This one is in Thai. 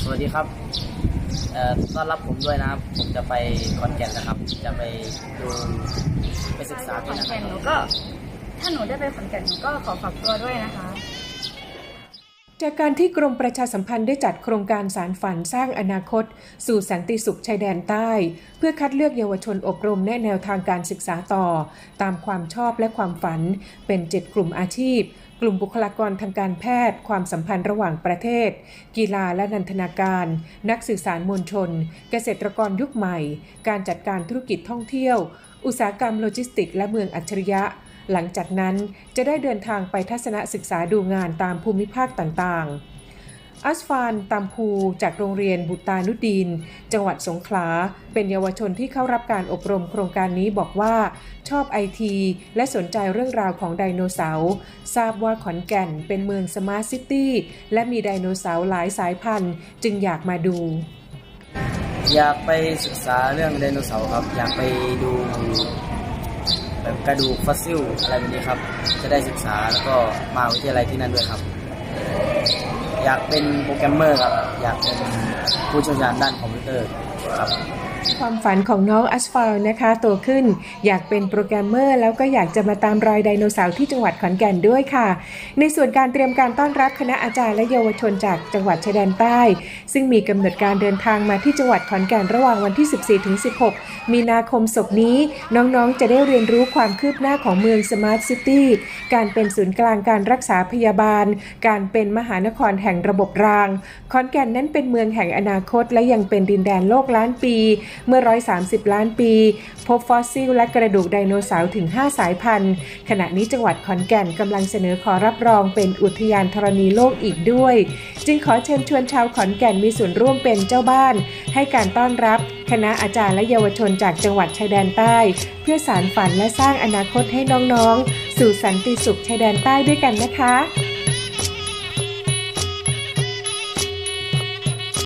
สวัสดีครับต้อนรับผมด้วยนะครับ ผมจะไปคอนแก่นนะครับ จะไปดูไปศึกษาที่อนนั่นแก่นหนูก็ ถ้าหนูได้ไปขอนแก่นหนูก็ขอฝากตัวด้วยนะคะ จากการที่กรมประชาสัมพันธ์ได้จัดโครงการสารฝันสร้างอนาคต สู่สันติสุขชายแดนใต้ เพื่อคัดเลือกเยาวชนอบรมแนแนวทางการศึกษาต่อ ตามความชอบและความฝัน เป็น7กลุ่มอาชีพ กลุ่มบุคลากรทางการแพทย์ ความสัมพันธ์ระหว่างประเทศ กีฬาและนันทนาการ นักสื่อสารมวลชน เกษตรกรยุคใหม่ การจัดการธุรกิจท่องเที่ยว อุตสาหกรรมโลจิสติก และเมืองอัจฉริยะ หลังจากนั้นจะได้เดินทางไปทัศนศึกษาดูงานตามภูมิภาคต่างๆ อัสฟานตัมพูจากโรงเรียนบุตานุดีน จังหวัดสงขลา เป็นเยาวชนที่เข้ารับการอบรมโครงการนี้บอกว่าชอบไอทีและสนใจเรื่องราวของไดโนเสาร์ ทราบว่าขอนแก่นเป็นเมืองสมาร์ทซิตี้และมีไดโนเสาร์หลายสายพันธุ์ จึงอยากมาดูอยากไปศึกษาเรื่องไดโนเสาร์ครับ อยากไปดู แบบกระดูกฟอสซิลอะไรแบบนี้ครับ จะได้ศึกษาแล้วก็มาวิทยาลัยที่นั่นด้วยครับ อยากเป็นโปรแกรมเมอร์ครับ อยากเป็นผู้เชี่ยวชาญด้านคอมพิวเตอร์ครับ ความฝันของน้องอัสฟาลนะคะโตขึ้นอยากเป็นโปรแกรมเมอร์แล้วก็อยากจะมาตามรอยไดโนเสาร์ที่จังหวัดขอนแก่นด้วยค่ะ ในส่วนการเตรียมการต้อนรับคณะอาจารย์และเยาวชนจากจังหวัดชายแดนใต้ ซึ่งมีกำหนดการเดินทางมาที่จังหวัดขอนแก่นระหว่างวันที่ 14ถึง16 มีนาคมศกนี้น้องๆ จะได้เรียนรู้ความคืบหน้าของเมืองสมาร์ทซิตี้การเป็นศูนย์กลางการรักษาพยาบาล การเป็นมหานครแห่งระบบราง ขอนแก่นนั้นเป็นเมืองแห่งอนาคต และยังเป็นดินแดนโลกล้านปีเมื่อ 130 ล้านปี พบฟอสซิลและกระดูกไดโนเสาร์ถึง 5 สายพันธุ์ ขณะนี้จังหวัดขอนแก่นกำลังเสนอขอรับรองเป็นอุทยานธรณีโลกอีกด้วย จึงขอเชิญชวนชาวขอนแก่นมีส่วนร่วมเป็นเจ้าบ้าน ให้การต้อนรับ คณะอาจารย์และเยาวชนจากจังหวัดชายแดนใต้ เพื่อสารฝันและสร้างอนาคตให้น้องๆ สู่สันติสุขชายแดนใต้ด้วยกันนะคะ